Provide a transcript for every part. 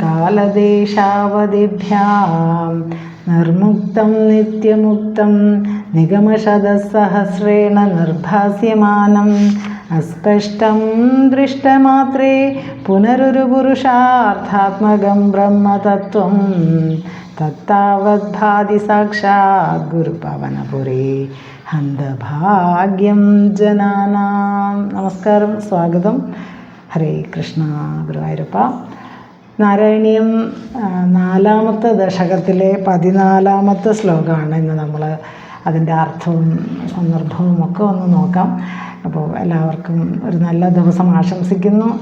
കാലദേശാവധിഭ്യാം നിർമുക്തം നിത്യമുക്തം നിഗമശതസഹസ്രേണ നിർഭാസ്യമാനം അസ്പഷ്ടം ദൃഷ്ടമാത്രേ പുനരൊരു പുരുഷാർത്ഥാത്മകം ബ്രഹ്മതത്വം തത്താവദ്ഭാതി സാക്ഷാത് ഗുരുപവനപുരേ ഹന്തഭാഗ്യം ജനാനാം. നമസ്കാരം സ്വാഗതം. ഹരേ കൃഷ്ണ ഗുരുവായൂരപ്പ. നാരായണീയം നാലാമത്തെ ദശകത്തിലെ പതിനാലാമത്തെ ശ്ലോകമാണ് ഇന്ന് നമ്മൾ അതിന്റെ അർത്ഥവും സന്ദർഭവും ഒക്കെ ഒന്ന് നോക്കാം. അപ്പോൾ എല്ലാവർക്കും ഒരു നല്ല ദിവസം ആശംസിക്കുന്നു.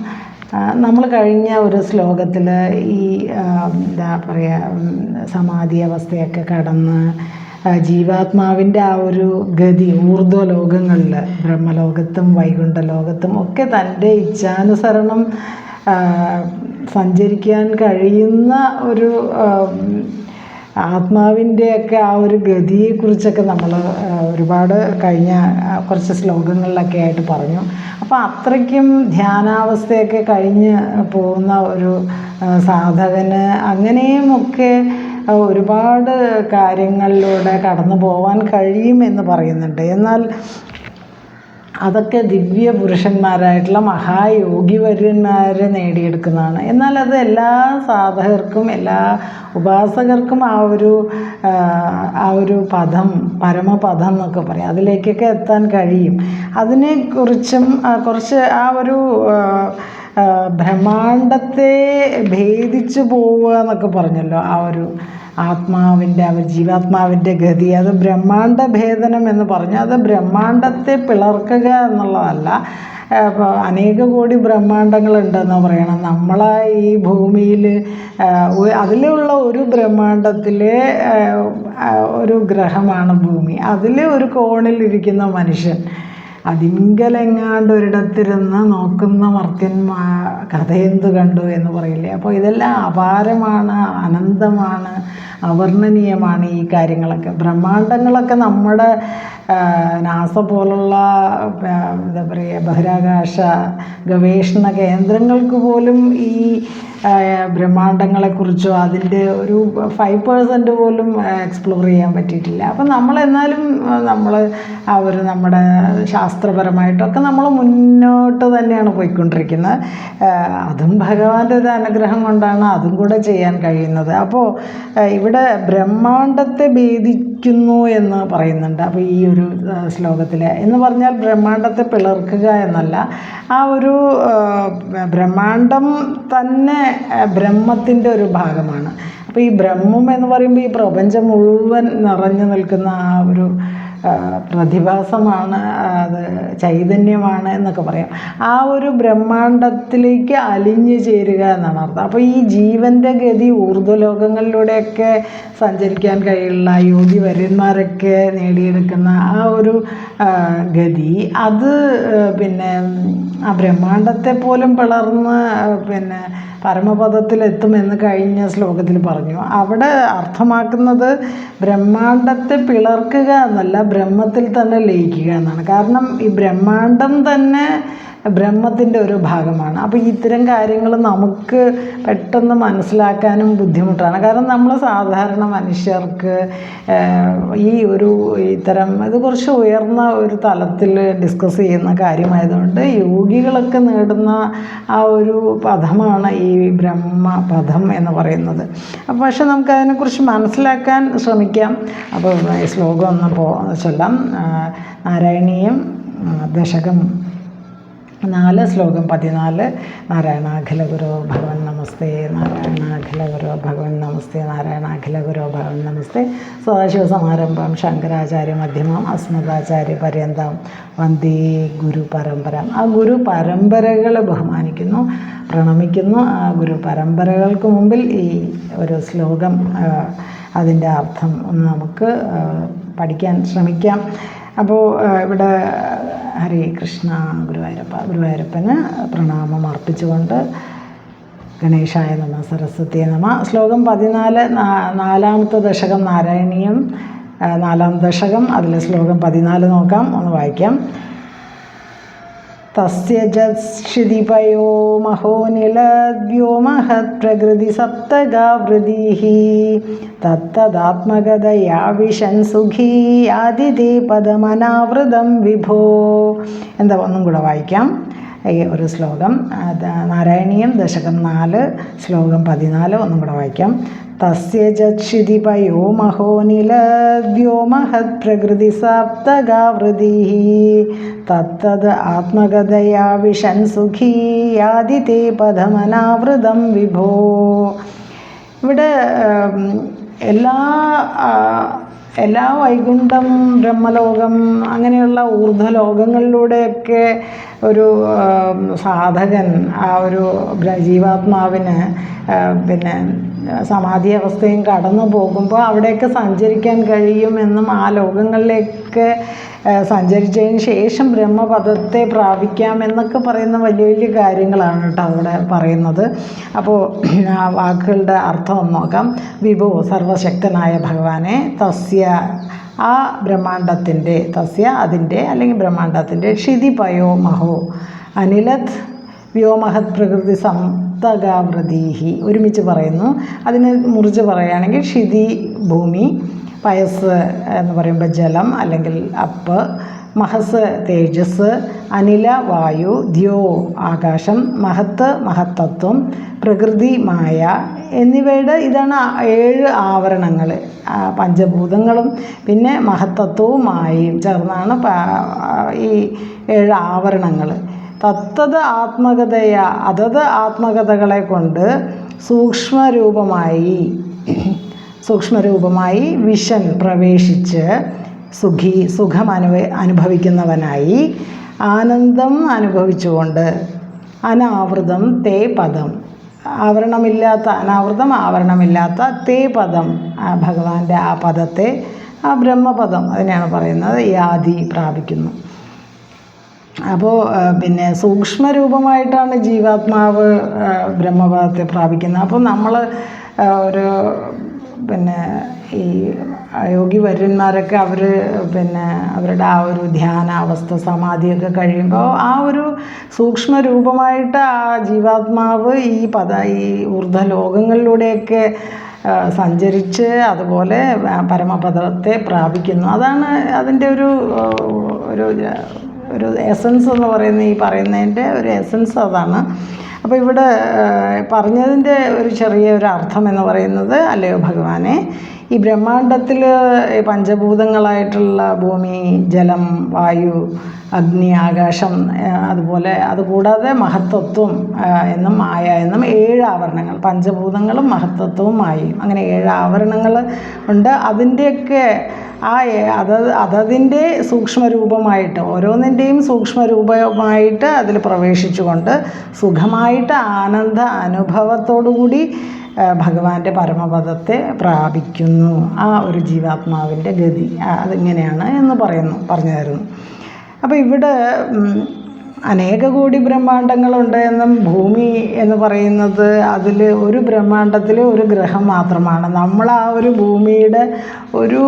നമ്മൾ കഴിഞ്ഞ ഒരു ശ്ലോകത്തിൽ ഈ എന്താ പറയുക സമാധി അവസ്ഥയൊക്കെ കടന്ന് ജീവാത്മാവിന്റെ ആ ഒരു ഗതി ഊർധ്വ ലോകങ്ങളിൽ ബ്രഹ്മലോകത്തും വൈകുണ്ഠ ലോകത്തും ഒക്കെ തന്റെ ഇച്ഛാനുസരണം സഞ്ചരിക്കാൻ കഴിയുന്ന ഒരു ആത്മാവിന്റെയൊക്കെ ആ ഒരു ഗതിയെക്കുറിച്ചൊക്കെ നമ്മൾ ഒരുപാട് കഴിഞ്ഞ കുറച്ച് ശ്ലോകങ്ങളിലൊക്കെ ആയിട്ട് പറഞ്ഞു. അപ്പോൾ അത്രയ്ക്കും ധ്യാനാവസ്ഥയൊക്കെ കഴിഞ്ഞ് പോകുന്ന ഒരു സാധകന് അങ്ങനെയുമൊക്കെ ഒരുപാട് കാര്യങ്ങളിലൂടെ കടന്നു പോകാൻ കഴിയുമെന്ന് പറയുന്നുണ്ട്. എന്നാൽ അതൊക്കെ ദിവ്യ പുരുഷന്മാരായിട്ടുള്ള മഹായോഗിവര്യന്മാർ നേടിയെടുക്കുന്നതാണ്. എന്നാൽ അത് എല്ലാ സാധകർക്കും എല്ലാ ഉപാസകർക്കും ആ ഒരു ആ, ഒരു പദം പരമപദം എന്നൊക്കെ പറയും. അതിലേക്കൊക്കെ എത്താൻ കഴിയും. അതിനെക്കുറിച്ചും കുറച്ച് ആ ഒരു ബ്രഹ്മാണ്ടത്തെ ഭേദിച്ചു പോവുക എന്നൊക്കെ പറഞ്ഞല്ലോ ആ ഒരു ആത്മാവിന്റെ അവർ ജീവാത്മാവിന്റെ ഗതി. അത് ബ്രഹ്മാണ്ട ഭേദനം എന്ന് പറഞ്ഞു. അത് ബ്രഹ്മാണ്ടത്തെ പിളർക്കുക എന്നുള്ളതല്ല. അനേക കോടി ബ്രഹ്മാണ്ടങ്ങളുണ്ടെന്ന് പറയണം. നമ്മളെ ഈ ഭൂമിയിൽ അതിലുള്ള ഒരു ബ്രഹ്മാണ്ടത്തിലെ ഒരു ഗ്രഹമാണ് ഭൂമി. അതിൽ ഒരു കോണിലിരിക്കുന്ന മനുഷ്യൻ അതിങ്കലെങ്ങാണ്ട് ഒരിടത്തിരുന്ന് നോക്കുന്ന മർത്യന്മാ കഥയെന്തു കണ്ടു എന്ന് പറയില്ലേ? അപ്പോൾ ഇതെല്ലാം അപാരമാണ് അനന്തമാണ് അവർണനീയമാണ് ഈ കാര്യങ്ങളൊക്കെ. ബ്രഹ്മാണ്ടങ്ങളൊക്കെ നമ്മുടെ നാസ പോലുള്ള എന്താ പറയുക ബഹിരാകാശ ഗവേഷണ കേന്ദ്രങ്ങൾക്ക് പോലും ഈ ബ്രഹ്മാണ്ടങ്ങളെക്കുറിച്ചോ അതിന്റെ ഒരു ഫൈവ് പേഴ്സന്റ് പോലും എക്സ്പ്ലോർ ചെയ്യാൻ പറ്റിയിട്ടില്ല. അപ്പം നമ്മൾ എന്നാലും നമ്മൾ അവർ നമ്മുടെ ശാസ്ത്രപരമായിട്ടൊക്കെ നമ്മൾ മുന്നോട്ട് തന്നെയാണ് പോയിക്കൊണ്ടിരിക്കുന്നത്. അതും ഭഗവാന്റെ ഒരു അനുഗ്രഹം കൊണ്ടാണ് അതും കൂടെ ചെയ്യാൻ കഴിയുന്നത്. അപ്പോൾ ഇവിടെ ബ്രഹ്മാണ്ടത്തെ ഭേദിക്കുന്നു എന്ന് പറയുന്നുണ്ട്. അപ്പോൾ ഈ ഒരു ശ്ലോകത്തിൽ എന്ന് പറഞ്ഞാൽ ബ്രഹ്മാണ്ടത്തെ പിളർക്കുക എന്നല്ല. ആ ഒരു ബ്രഹ്മാണ്ടം തന്നെ ബ്രഹ്മത്തിന്റെ ഒരു ഭാഗമാണ്. അപ്പോൾ ഈ ബ്രഹ്മം എന്ന് പറയുമ്പോൾ ഈ പ്രപഞ്ചം മുഴുവൻ നിറഞ്ഞു നിൽക്കുന്ന ആ ഒരു പ്രതിഭാസമാണ് അത് ചൈതന്യമാണ് എന്നൊക്കെ പറയാം. ആ ഒരു ബ്രഹ്മാണ്ടത്തിലേക്ക് അലിഞ്ഞു ചേരുക എന്നാണ് അർത്ഥം. അപ്പോൾ ഈ ജീവന്റെ ഗതി ഊർധ്വലോകങ്ങളിലൂടെയൊക്കെ സഞ്ചരിക്കാൻ കഴിയുള്ള യോഗി വര്യന്മാരൊക്കെ നേടിയെടുക്കുന്ന ആ ഒരു ഗതി അത് പിന്നെ ആ ബ്രഹ്മാണ്ടത്തെ പോലും പിളർന്ന് പിന്നെ പരമപദത്തിലെത്തുമെന്ന് കഴിഞ്ഞ ശ്ലോകത്തിൽ പറഞ്ഞു. അവിടെ അർത്ഥമാക്കുന്നത് ബ്രഹ്മാണ്ടത്തെ പിളർക്കുക എന്നല്ല ബ്രഹ്മത്തിൽ തന്നെ ലയിക്കുക എന്നാണ്. കാരണം ഈ ബ്രഹ്മാണ്ടം തന്നെ ബ്രഹ്മത്തിന്റെ ഒരു ഭാഗമാണ്. അപ്പോൾ ഇത്തരം കാര്യങ്ങൾ നമുക്ക് പെട്ടെന്ന് മനസ്സിലാക്കാനും ബുദ്ധിമുട്ടാണ്. കാരണം നമ്മൾ സാധാരണ മനുഷ്യർക്ക് ഈ ഒരു ഇത്തരം ഇത് കുറച്ച് ഉയർന്ന ഒരു തലത്തിൽ ഡിസ്കസ് ചെയ്യുന്ന കാര്യമായതുകൊണ്ട് യോഗികളൊക്കെ നേടുന്ന ആ ഒരു പദമാണ് ഈ ബ്രഹ്മ പദം എന്ന് പറയുന്നത്. അപ്പോൾ പക്ഷെ നമുക്കതിനെക്കുറിച്ച് മനസ്സിലാക്കാൻ ശ്രമിക്കാം. അപ്പോൾ ശ്ലോകം ഒന്ന് പോ ചൊല്ലാം. നാരായണീയം ദശകം. നാല് ശ്ലോകം പതിനാല്. നാരായണാഖില ഗുരു ഭഗവൻ നമസ്തേ. നാരായണാഖില ഗുരു ഭഗവൻ നമസ്തേ. നാരായണാഖില ഗുരു ഭഗവൻ നമസ്തേ. സദാശിവസമാരംഭം ശങ്കരാചാര്യ മധ്യമം അസ്മദാചാര്യ പര്യന്തം. വന്ദേ ഗുരു പരമ്പര. ആ ഗുരു പരമ്പരകളെ ബഹുമാനിക്കുന്നു പ്രണമിക്കുന്നു. ആ ഗുരു പരമ്പരകൾക്ക് മുമ്പിൽ ഈ ഒരു ശ്ലോകം അതിന്റെ അർത്ഥം നമുക്ക് പഠിക്കാൻ ശ്രമിക്കാം. അപ്പോൾ ഇവിടെ ഹരേ കൃഷ്ണ ഗുരുവായൂരപ്പ ഗുരുവായൂരപ്പന് പ്രണാമം അർപ്പിച്ചുകൊണ്ട് ഗണേശായ നമ സരസ്വതി നമ. ശ്ലോകം പതിനാല് നാലാമത്തെ ദശകം നാരായണീയം നാലാം ദശകം. അതിലെ ശ്ലോകം പതിനാല് നോക്കാം ഒന്ന് വായിക്കാം. തസ്യ ജക്ഷിതിപയോ മഹോനിലദ്യോമഹത് പ്രകൃതി സപ്തഗാവൃതിः തത്തദാത്മകതയാ വിശൻ സുഖീ ആദിതേ പദമനാവൃതം വിഭോ എന്താ ഒന്നും കൂടെ വായിക്കാം? ഈ ഒരു ശ്ലോകം. നാരായണീയം ദശകം നാല് ശ്ലോകം പതിനാല് ഒന്നും കൂടെ വായിക്കാം. തസ്യ മഹോനില വ്യോമഹത് പ്രകൃതി സാപ്തകാവൃതി. തത്തത് ആത്മകഥയാ വിഷൻ സുഖീ തേ പദമനാവൃതം വിഭോ. ഇവിടെ എല്ലാ എല്ലാ വൈകുണ്ഠം ബ്രഹ്മലോകം അങ്ങനെയുള്ള ഊർധ്വലോകങ്ങളിലൂടെയൊക്കെ ഒരു സാധകൻ ആ ഒരു ജീവാത്മാവിന് പിന്നെ സമാധി അവസ്ഥയും കടന്നു പോകുമ്പോൾ അവിടെയൊക്കെ സഞ്ചരിക്കാൻ കഴിയുമെന്നും ആ ലോകങ്ങളിലേക്ക് സഞ്ചരിച്ചതിന് ശേഷം ബ്രഹ്മപദത്തെ പ്രാപിക്കാമെന്നൊക്കെ പറയുന്ന വലിയ വലിയ കാര്യങ്ങളാണ് കേട്ടോ അവിടെ പറയുന്നത്. അപ്പോൾ ആ വാക്കുകളുടെ അർത്ഥം ഒന്ന് നോക്കാം. വിഭു സർവശക്തനായ ഭഗവാനെ തസ്യ ആ ബ്രഹ്മാണ്ടത്തിന്റെ തസ്യ അതിന്റെ അല്ലെങ്കിൽ ബ്രഹ്മാണ്ടത്തിന്റെ ക്ഷിതിപയോ മഹോ. അനിലത് വ്യോമഹത് പ്രകൃതി സപ്തകാവൃതീഹി ഒരുമിച്ച് പറയുന്നു. അതിന് മുറിച്ച് പറയുകയാണെങ്കിൽ ക്ഷിതി ഭൂമി പയസ് എന്ന് പറയുമ്പോൾ ജലം അല്ലെങ്കിൽ അപ്പ് മഹസ് തേജസ് അനില വായു ദ്യോ ആകാശം മഹത്ത് മഹത്തത്വം പ്രകൃതി മായ എന്നിവയുടെ ഇതാണ് ഏഴ് ആവരണങ്ങൾ. പഞ്ചഭൂതങ്ങളും പിന്നെ മഹത്തത്വവും മായയും ചേർന്നാണ് ഈ ഏഴ് ആവരണങ്ങൾ. തത്തത് ആത്മകഥയ അതത് ആത്മകഥകളെ കൊണ്ട് സൂക്ഷ്മരൂപമായി സൂക്ഷ്മരൂപമായി വിഷൻ പ്രവേശിച്ച് സുഖി സുഖം അനുഭ അനുഭവിക്കുന്നവനായി ആനന്ദം അനുഭവിച്ചുകൊണ്ട് അനാവൃതം തേ പദം. ആവരണമില്ലാത്ത അനാവൃതം ആവരണമില്ലാത്ത തേ പദം. ആ ഭഗവാന്റെ ആ പദത്തെ ആ ബ്രഹ്മപദം അതിനെയാണ് പറയുന്നത് യാതി പ്രാപിക്കുന്നു. അപ്പോൾ പിന്നെ സൂക്ഷ്മരൂപമായിട്ടാണ് ജീവാത്മാവ് ബ്രഹ്മപദത്തെ പ്രാപിക്കുന്നത്. അപ്പോൾ നമ്മൾ ഒരു പിന്നെ ഈ യോഗി വര്യന്മാരൊക്കെ അവർ പിന്നെ അവരുടെ ആ ഒരു ധ്യാനാവസ്ഥ സമാധിയൊക്കെ കഴിയുമ്പോൾ ആ ഒരു സൂക്ഷ്മ രൂപമായിട്ട് ആ ജീവാത്മാവ് ഈ പദ ഈ ഊർധ്വലോകങ്ങളിലൂടെയൊക്കെ ലോകങ്ങളിലൂടെയൊക്കെ സഞ്ചരിച്ച് അതുപോലെ പരമപദത്തെ പ്രാപിക്കുന്നു. അതാണ് അതിന്റെ ഒരു ഒരു ഒരു എസൻസ് എന്ന് പറയുന്ന ഈ പറയുന്നതിന്റെ ഒരു എസൻസ് അതാണ്. അപ്പോൾ ഇവിടെ പറഞ്ഞതിന്റെ ഒരു ചെറിയ ഒരു അർത്ഥം എന്ന് പറയുന്നത് അല്ലയോ ഭഗവാനെ? ഈ ബ്രഹ്മാണ്ടത്തിൽ പഞ്ചഭൂതങ്ങളായിട്ടുള്ള ഭൂമി ജലം വായു അഗ്നി ആകാശം അതുപോലെ അതുകൂടാതെ മഹത്തത്വം ആ, എന്നും മായ എന്നും ഏഴ് ആവരണങ്ങൾ പഞ്ചഭൂതങ്ങളും മഹത്തത്വവും മായയും അങ്ങനെ ഏഴ് ആവരണങ്ങൾ ഉണ്ട്. അതിന്റെയൊക്കെ ആ അതത് അതതിന്റെ സൂക്ഷ്മരൂപമായിട്ട് ഓരോന്നിന്റെയും സൂക്ഷ്മരൂപമായിട്ട് അതിൽ പ്രവേശിച്ചുകൊണ്ട് സുഖമായിട്ട് ആനന്ദ അനുഭവത്തോടുകൂടി കൂടി ഭഗവാന്റെ പരമപദത്തെ പ്രാപിക്കുന്നു. ആ ഒരു ജീവാത്മാവിന്റെ ഗതി അതിങ്ങനെയാണ് എന്ന് പറയുന്നു പറഞ്ഞു തരുന്നു അപ്പോൾ ഇവിടെ അനേക കോടി ബ്രഹ്മാണ്ടങ്ങളുണ്ട് എന്നും ഭൂമി എന്ന് പറയുന്നത് അതിൽ ഒരു ബ്രഹ്മാണ്ടത്തിൽ ഒരു ഗ്രഹം മാത്രമാണ്. നമ്മൾ ആ ഒരു ഭൂമിയുടെ ഒരു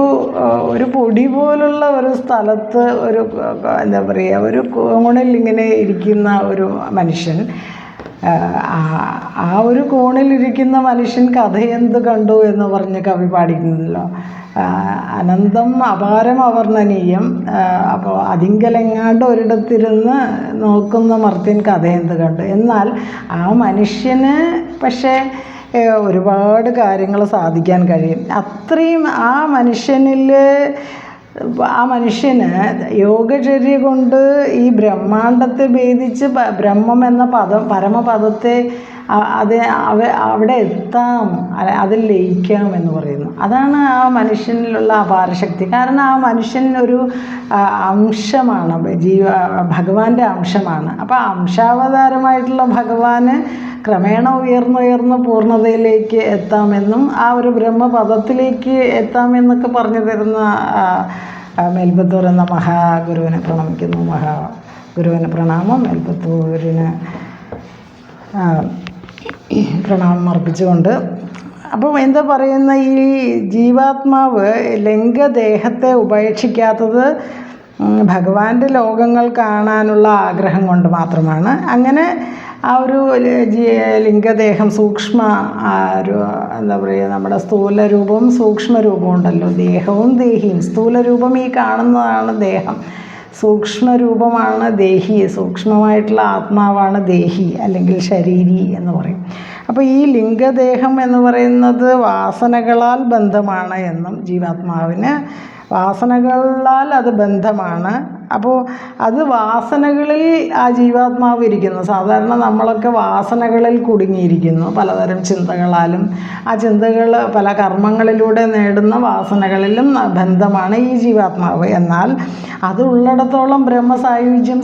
ഒരു പൊടി പോലുള്ള ഒരു സ്ഥലത്ത് ഒരു എന്താ പറയുക ഒരു കോണിൽ ഇങ്ങനെ ഇരിക്കുന്ന ഒരു മനുഷ്യൻ ആ, ഒരു കോണിലിരിക്കുന്ന മനുഷ്യൻ കഥയെന്ത് കണ്ടു എന്ന് പറഞ്ഞ് കവി പാടിക്കുന്നല്ലോ അനന്തം അപാരം അവർണനീയം. അപ്പോൾ അതിങ്കലെങ്ങാണ്ട് ഒരിടത്തിരുന്ന് നോക്കുന്ന മർത്യൻ കഥയെന്ത് കണ്ടു? എന്നാൽ ആ മനുഷ്യന് പക്ഷേ ഒരുപാട് കാര്യങ്ങൾ സാധിക്കാൻ കഴിയും. അത്രയും ആ മനുഷ്യനിൽ ആ മനുഷ്യന് യോഗചര്യ കൊണ്ട് ഈ ബ്രഹ്മാണ്ടത്തെ ഭേദിച്ച് ബ്രഹ്മം എന്ന പദം പരമപദത്തെ അത് അവ അവിടെ എത്താം അതിൽ ലയിക്കാം എന്ന് പറയുന്നു. അതാണ് ആ മനുഷ്യനിലുള്ള അപാരശക്തി കാരണം ആ മനുഷ്യൻ ഒരു അംശമാണ് ജീവ ഭഗവാന്റെ അംശമാണ്. അപ്പോൾ അംശാവതാരമായിട്ടുള്ള ഭഗവാന് ക്രമേണ ഉയർന്നുയർന്ന് പൂർണതയിലേക്ക് എത്താമെന്നും ആ ഒരു ബ്രഹ്മപദത്തിലേക്ക് എത്താമെന്നൊക്കെ പറഞ്ഞു തരുന്ന ആ, എന്ന മഹാഗുരുവിനെ പ്രണമിക്കുന്നു. മഹാ ഗുരുവിന് പ്രണാമം മേൽബത്തൂരിന് പ്രണാമം അർപ്പിച്ചുകൊണ്ട്. അപ്പോൾ എന്താ പറയുന്ന ഈ ജീവാത്മാവ് ലിംഗദേഹത്തെ ഉപേക്ഷിക്കാത്തത് ഭഗവാന്റെ ലോകങ്ങൾ കാണാനുള്ള ആഗ്രഹം കൊണ്ട് മാത്രമാണ്. അങ്ങനെ ആ ഒരു ലിംഗദേഹം സൂക്ഷ്മ ഒരു എന്താ പറയുക നമ്മുടെ രൂപവും സൂക്ഷ്മ രൂപവും ഉണ്ടല്ലോ. ദേഹവും ദേഹിയും. സ്ഥൂല രൂപം ഈ കാണുന്നതാണ് ദേഹം. സൂക്ഷ്മ രൂപമാണ് ദേഹി സൂക്ഷ്മമായിട്ടുള്ള ആത്മാവാണ് ദേഹി അല്ലെങ്കിൽ ശരീരി എന്ന് പറയും. അപ്പോൾ ഈ ലിംഗദേഹം എന്ന് പറയുന്നത് വാസനകളാൽ ബന്ധമാണ് എന്നും ജീവാത്മാവിന്. വാസനകളാൽ അത് ബന്ധമാണ്. അപ്പോൾ അത് വാസനകളിൽ ആ ജീവാത്മാവ് ഇരിക്കുന്നു. സാധാരണ നമ്മളൊക്കെ വാസനകളിൽ കുടുങ്ങിയിരിക്കുന്നു. പലതരം ചിന്തകളാലും ആ ചിന്തകൾ പല കർമ്മങ്ങളിലൂടെ നേടുന്ന വാസനകളിലും ബന്ധമാണ് ഈ ജീവാത്മാവ്. എന്നാൽ അത് ഉള്ളിടത്തോളം ബ്രഹ്മസായുജ്യം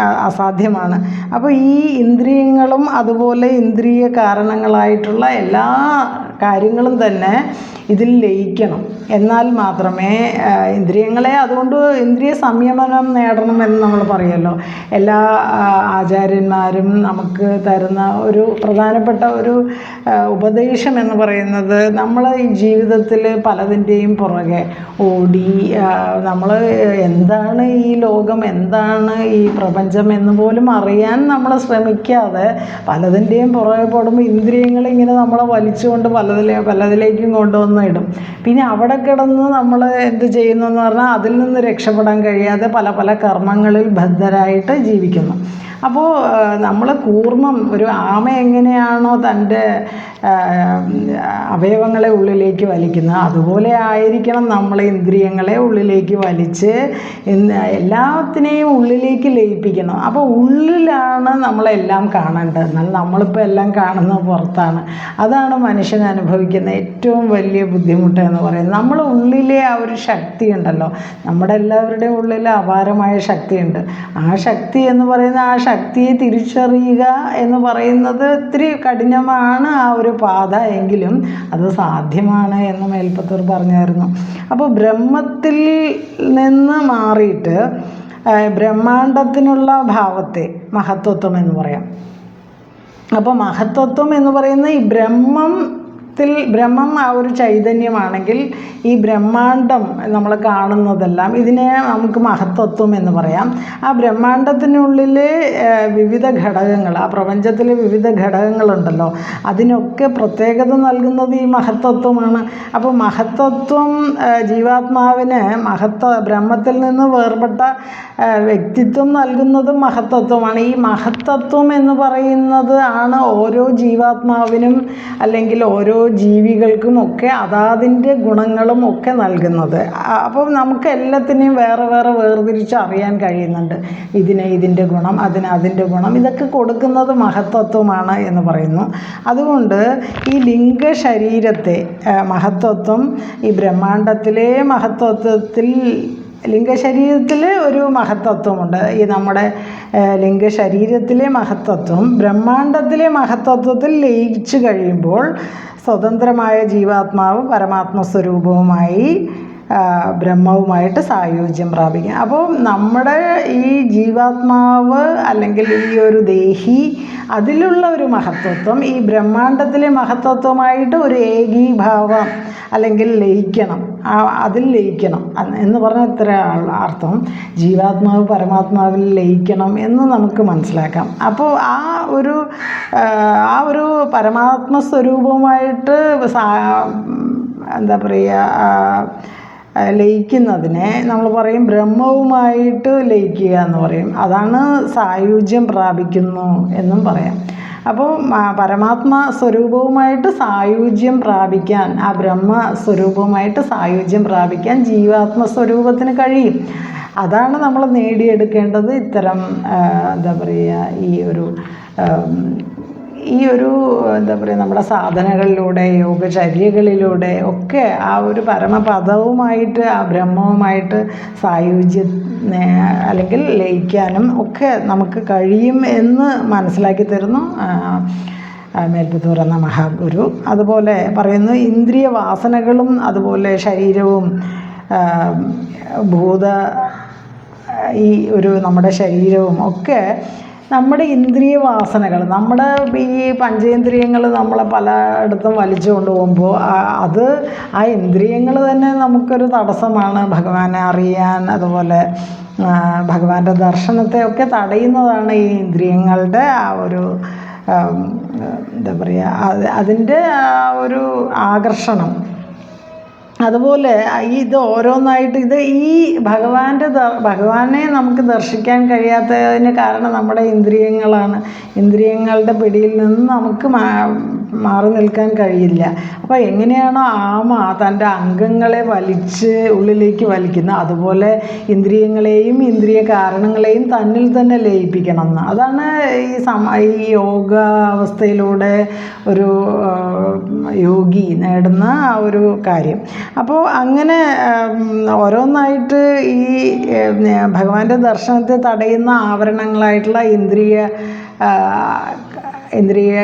അസാധ്യമാണ്. അപ്പോൾ ഈ ഇന്ദ്രിയങ്ങളും അതുപോലെ ഇന്ദ്രിയ കാരണങ്ങളായിട്ടുള്ള എല്ലാ കാര്യങ്ങളും തന്നെ ഇതിൽ ലയിക്കണം. എന്നാൽ മാത്രമേ ഇന്ദ്രിയങ്ങളെ അതുകൊണ്ട് ഇന്ദ്രിയ സംയമനം നേടണമെന്ന് നമ്മൾ പറയുമല്ലോ. എല്ലാ ആചാര്യന്മാരും നമുക്ക് തരുന്ന ഒരു പ്രധാനപ്പെട്ട ഒരു ഉപദേശം എന്ന് പറയുന്നത് നമ്മൾ ഈ ജീവിതത്തിൽ പലതിന്റെയും പുറകെ ഓടി നമ്മൾ എന്താണ് ഈ ലോകം എന്താണ് ഈ പ്രപഞ്ചം എന്ന് പോലും അറിയാൻ നമ്മൾ ശ്രമിക്കാതെ പലതിന്റെയും പുറകെ പോടുമ്പോൾ ഇന്ദ്രിയങ്ങൾ ഇങ്ങനെ നമ്മളെ വലിച്ചുകൊണ്ട് പലതിലെ പലതിലേക്കും കൊണ്ടുവന്ന് ഇടും. പിന്നെ അവിടെ കിടന്ന് നമ്മൾ എന്ത് ചെയ്യുന്നു എന്ന് പറഞ്ഞാൽ അതിൽ നിന്ന് രക്ഷപ്പെടാൻ കഴിയാതെ പല പല കർമ്മങ്ങളിൽ ബദ്ധരായിട്ട് ജീവിക്കുന്നു. അപ്പോൾ നമ്മൾ കൂർമ്മം ഒരു ആമ എങ്ങനെയാണോ തന്റെ അവയവങ്ങളെ ഉള്ളിലേക്ക് വലിക്കുന്നത് അതുപോലെ ആയിരിക്കണം നമ്മളെ ഇന്ദ്രിയങ്ങളെ ഉള്ളിലേക്ക് വലിച്ച് എല്ലാത്തിനെയും ഉള്ളിലേക്ക് ലയിപ്പിക്കണം. അപ്പോൾ ഉള്ളിലാണ് നമ്മളെല്ലാം കാണേണ്ടത്. എന്നാൽ നമ്മളിപ്പോൾ എല്ലാം കാണുന്നത് പുറത്താണ്. അതാണ് മനുഷ്യൻ അനുഭവിക്കുന്ന ഏറ്റവും വലിയ ബുദ്ധിമുട്ട് എന്ന് പറയുന്നത്. നമ്മൾ ഉള്ളിലെ ആ ഒരു ശക്തി ഉണ്ടല്ലോ. നമ്മുടെ എല്ലാവരുടെയും ഉള്ളിൽ അപാരമായ ശക്തിയുണ്ട്. ആ ശക്തി എന്ന് പറയുന്ന ആ ശക്തിയെ തിരിച്ചറിയുക എന്ന് പറയുന്നത് ഇത്തിരി കഠിനമാണ് ആ ഒരു പാത എങ്കിലും അത് സാധ്യമാണ് എന്ന് മേൽപ്പത്തൂർ പറഞ്ഞായിരുന്നു. അപ്പോൾ ബ്രഹ്മത്തിൽ നിന്ന് മാറിയിട്ട് ബ്രഹ്മാണ്ടത്തിനുള്ള ഭാവത്തെ മഹത്വത്വം എന്ന് പറയാം. അപ്പോൾ മഹത്വത്വം എന്ന് പറയുന്ന ഈ ബ്രഹ്മത്തിൽ ബ്രഹ്മം ആ ഒരു ചൈതന്യമാണെങ്കിൽ ഈ ബ്രഹ്മാണ്ടം നമ്മൾ കാണുന്നതെല്ലാം ഇതിനെ നമുക്ക് മഹത്വത്വം എന്ന് പറയാം. ആ ബ്രഹ്മാണ്ടത്തിനുള്ളിൽ വിവിധ ഘടകങ്ങൾ ആ പ്രപഞ്ചത്തിലെ വിവിധ ഘടകങ്ങളുണ്ടല്ലോ. അതിനൊക്കെ പ്രത്യേകത നൽകുന്നത് ഈ മഹത്വത്വമാണ്. അപ്പോൾ മഹത്വത്വം ജീവാത്മാവിന് മഹത്വ ബ്രഹ്മത്തിൽ നിന്ന് വേർപെട്ട വ്യക്തിത്വം നൽകുന്നത് മഹത്തത്വമാണ് ഈ മഹത്തത്വം എന്ന് പറയുന്നത് ആണ് ഓരോ ജീവാത്മാവിനും അല്ലെങ്കിൽ ഓരോ ജീവികൾക്കും ഒക്കെ അതാതിന്റെ ഗുണങ്ങളും ഒക്കെ നൽകുന്നത്. അപ്പോൾ അപ്പം നമുക്ക് എല്ലാത്തിനെയും വേറെ വേറെ വേർതിരിച്ച് അറിയാൻ കഴിയുന്നുണ്ട്. ഇതിന് ഇതിന്റെ ഗുണം അതിന് അതിന്റെ ഗുണം ഇതൊക്കെ കൊടുക്കുന്നത് മഹത്വത്വമാണ് എന്ന് പറയുന്നു. അതുകൊണ്ട് ഈ ലിംഗ ശരീരത്തെ മഹത്വത്വം ഈ ബ്രഹ്മാണ്ടത്തിലെ മഹത്വത്വത്തിൽ ലിംഗശരീരത്തിൽ ഒരു മഹത്തത്വമുണ്ട് ഈ നമ്മുടെ ലിംഗശരീരത്തിലെ മഹത്തത്വം ബ്രഹ്മാണ്ടത്തിലെ മഹത്തത്വത്തിൽ ലയിച്ചു കഴിയുമ്പോൾ സ്വതന്ത്രമായ ജീവാത്മാവ് പരമാത്മ സ്വരൂപവുമായി ആ, ബ്രഹ്മവുമായിട്ട് സായുജ്യം പ്രാപിക്കുക. അപ്പോൾ നമ്മുടെ ഈ ജീവാത്മാവ് അല്ലെങ്കിൽ ഈ ഒരു ദേഹി അതിലുള്ള ഒരു മഹത്വത്വം ഈ ബ്രഹ്മാണ്ടത്തിലെ മഹത്വത്വമായിട്ട് ഒരു ഏകീഭാവം അല്ലെങ്കിൽ ലയിക്കണം. അതിൽ ലയിക്കണം. എന്ന് പറഞ്ഞാൽ ഇത്ര അർത്ഥം. ജീവാത്മാവ് പരമാത്മാവിൽ ലയിക്കണം എന്ന് നമുക്ക് മനസ്സിലാക്കാം. അപ്പോൾ ആ ഒരു ആ, ഒരു പരമാത്മ സ്വരൂപമായിട്ട് എന്താ പറയുക ലയിക്കുന്നതിനെ നമ്മൾ പറയും ബ്രഹ്മവുമായിട്ട് ലയിക്കുക എന്ന് പറയും. അതാണ് സായുജ്യം പ്രാപിക്കുന്നു എന്നും പറയാം. അപ്പോൾ പരമാത്മ സ്വരൂപവുമായിട്ട് സായുജ്യം പ്രാപിക്കാൻ ആ ബ്രഹ്മ സ്വരൂപവുമായിട്ട് സായുജ്യം പ്രാപിക്കാൻ ജീവാത്മ സ്വരൂപത്തിന് കഴിയും. അതാണ് നമ്മൾ നേടിയെടുക്കേണ്ടത് ഇത്തരം എന്താ പറയുക ഈ ഒരു ഈ ഒരു എന്താ പറയുക നമ്മുടെ സാധനകളിലൂടെ യോഗചര്യകളിലൂടെ ഒക്കെ ആ ഒരു പരമപദവുമായിട്ട് ആ ബ്രഹ്മവുമായിട്ട് സായുജ്യ അല്ലെങ്കിൽ ലയിക്കാനും ഒക്കെ നമുക്ക് കഴിയും എന്ന് മനസ്സിലാക്കി തരുന്നു. മേൽപ്പത്തൂർ എന്ന മഹാഗുരു. അതുപോലെ പറയുന്നു ഇന്ദ്രിയ വാസനകളും അതുപോലെ ശരീരവും ഭൂത ഈ ഒരു നമ്മുടെ ശരീരവും ഒക്കെ നമ്മുടെ ഇന്ദ്രിയ വാസനകൾ നമ്മുടെ ഈ പഞ്ചേന്ദ്രിയങ്ങൾ നമ്മളെ പലയിടത്തും വലിച്ചു കൊണ്ടുപോകുമ്പോൾ അത് ആ ഇന്ദ്രിയങ്ങൾ തന്നെ നമുക്കൊരു തടസ്സമാണ്. ഭഗവാനെ അറിയാൻ അതുപോലെ ഭഗവാന്റെ ദർശനത്തെ ഒക്കെ തടയുന്നതാണ് ഈ ഇന്ദ്രിയങ്ങളുടെ ആ ഒരു എന്താ പറയുക അത് അതിന്റെ ആ ഒരു ആകർഷണം. അതുപോലെ ഇത് ഓരോന്നായിട്ട് ഇത് ഈ ഭഗവാന്റെ ഭഗവാനെ നമുക്ക് ദർശിക്കാൻ കഴിയാത്തതിന് കാരണം നമ്മുടെ ഇന്ദ്രിയങ്ങളാണ്. ഇന്ദ്രിയങ്ങളുടെ പിടിയിൽ നിന്ന് നമുക്ക് മാറി നിൽക്കാൻ കഴിയില്ല. അപ്പോൾ എങ്ങനെയാണോ ആമ തന്റെ അംഗങ്ങളെ വലിച്ച് ഉള്ളിലേക്ക് വലിക്കുന്നത്. അതുപോലെ ഇന്ദ്രിയങ്ങളെയും ഇന്ദ്രിയ കാരണങ്ങളെയും തന്നിൽ തന്നെ ലയിപ്പിക്കണം എന്ന്. അതാണ് ഈ സമ ഈ യോഗ അവസ്ഥയിലൂടെ ഒരു യോഗി നേടുന്ന ആ ഒരു കാര്യം. അപ്പോൾ അങ്ങനെ ഓരോന്നായിട്ട് ഈ ഭഗവാന്റെ ദർശനത്തെ തടയുന്ന ആവരണങ്ങളായിട്ടുള്ള ഇന്ദ്രിയ ഇന്ദ്രിയ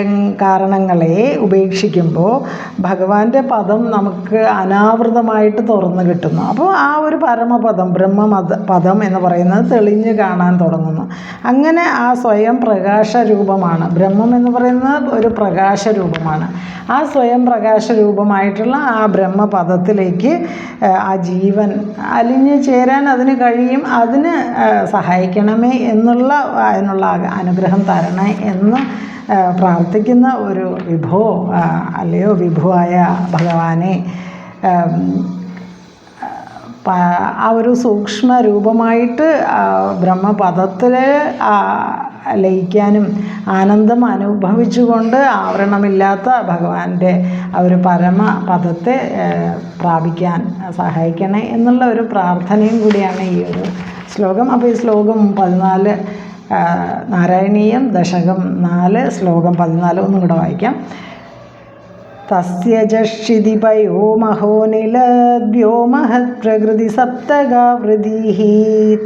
കാരണങ്ങളെ ഉപേക്ഷിക്കുമ്പോൾ ഭഗവാന്റെ പദം നമുക്ക് അനാവൃതമായിട്ട് തുറന്നു കിട്ടുന്നു. അപ്പോൾ ആ ഒരു പരമപദം ബ്രഹ്മമത പദം എന്ന് പറയുന്നത് തെളിഞ്ഞു കാണാൻ തുടങ്ങുന്നു. അങ്ങനെ ആ സ്വയം പ്രകാശ രൂപമാണ് ബ്രഹ്മം എന്ന് പറയുന്നത് ഒരു പ്രകാശ രൂപമാണ് ആ സ്വയം പ്രകാശ രൂപമായിട്ടുള്ള ആ ബ്രഹ്മപദത്തിലേക്ക് ആ, ജീവൻ അലിഞ്ഞു ചേരാൻ അതിന് കഴിയും അതിന് സഹായിക്കണമേ എന്നുള്ള അതിനുള്ള അനുഗ്രഹം തരണേ എന്ന് പ്രാർത്ഥിക്കുന്ന ഒരു വിഭോ അല്ലയോ വിഭുവായ ഭഗവാനെ ആ ഒരു സൂക്ഷ്മ രൂപമായിട്ട് ബ്രഹ്മപദത്തിൽ ലയിക്കാനും ആനന്ദം അനുഭവിച്ചുകൊണ്ട് ആവരണമില്ലാത്ത ഭഗവാന്റെ ആ ഒരു പരമ പദത്തെ പ്രാപിക്കാൻ സഹായിക്കണേ എന്നുള്ള ഒരു പ്രാർത്ഥനയും കൂടിയാണ് ഈ ഒരു ശ്ലോകം. അപ്പോൾ ഈ ശ്ലോകം പതിനാല് നാരായണീയം ദശകം നാല് ശ്ലോകം പതിനാല് ഒന്നും കൂടെ വായിക്കാം. തസ്യ ജക്ഷിതിപയോ മഹോനിലദ്യോ മഹത്പ്രകൃതി സപ്തഗാവൃതിः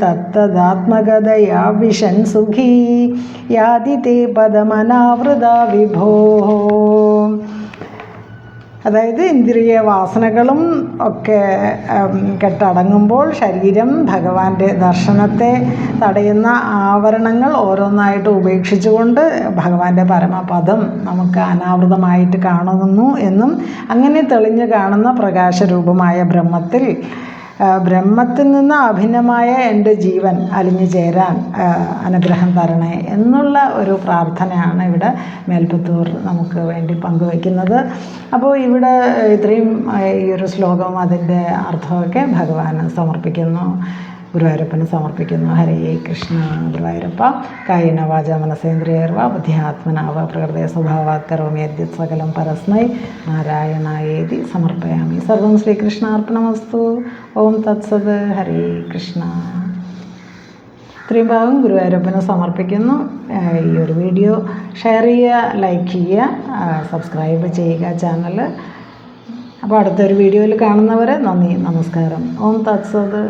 തത്തദാത്മകതയാ വിശൻ സുഖീ യാതി തേ പദമനാവൃത വിഭോ. അതായത് ഇന്ദ്രിയ വാസനകളും ഒക്കെ കെട്ടടങ്ങുമ്പോൾ ശരീരം ഭഗവാന്റെ ദർശനത്തെ തടയുന്ന ആവരണങ്ങൾ ഓരോന്നായിട്ട് ഉപേക്ഷിച്ചുകൊണ്ട് ഭഗവാന്റെ പരമപദം നമുക്ക് അനാവൃതമായിട്ട് കാണുന്നു എന്നും അങ്ങനെ തെളിഞ്ഞു കാണുന്ന പ്രകാശരൂപമായ ബ്രഹ്മത്തിൽ ബ്രഹ്മത്തിൽ നിന്ന് അഭിന്നമായ എന്റെ ജീവൻ അലിഞ്ഞു ചേരാൻ അനുഗ്രഹം തരണേ എന്നുള്ള ഒരു പ്രാർത്ഥനയാണ് ഇവിടെ മേൽപ്പത്തൂർ നമുക്ക് വേണ്ടി പങ്കുവയ്ക്കുന്നത്. അപ്പോൾ ഇവിടെ ഇത്രയും ഈ ഒരു ശ്ലോകവും അതിന്റെ അർത്ഥമൊക്കെ ഭഗവാന് സമർപ്പിക്കുന്നു. ഗുരുവായൂരപ്പന് സമർപ്പിക്കുന്നു. ഹരേ കൃഷ്ണ ഗുരുവായൂരപ്പ. കായിന വാച മനസേന്ദ്രിയർവ. ബുദ്ധിയാത്മനാവ. പ്രകൃതി സ്വഭാവാത് കരോമി. യദ്യത് സകലം പരസ്മൈ. നാരായണായേതി. സമർപ്പയാമി. സർവം ശ്രീകൃഷ്ണാർപ്പണമസ്തു. ഓം തത്സത് ഹരി കൃഷ്ണ. ഇത്രയും ഭാഗം ഗുരുവായൂരപ്പന് സമർപ്പിക്കുന്നു. ഈ ഒരു വീഡിയോ ഷെയർ ചെയ്യുക ലൈക്ക് ചെയ്യുക സബ്സ്ക്രൈബ് ചെയ്യുക ചാനൽ. അപ്പോൾ അടുത്തൊരു വീഡിയോയിൽ കാണുന്നവരെ നന്ദി നമസ്കാരം. ഓം തത്സത്.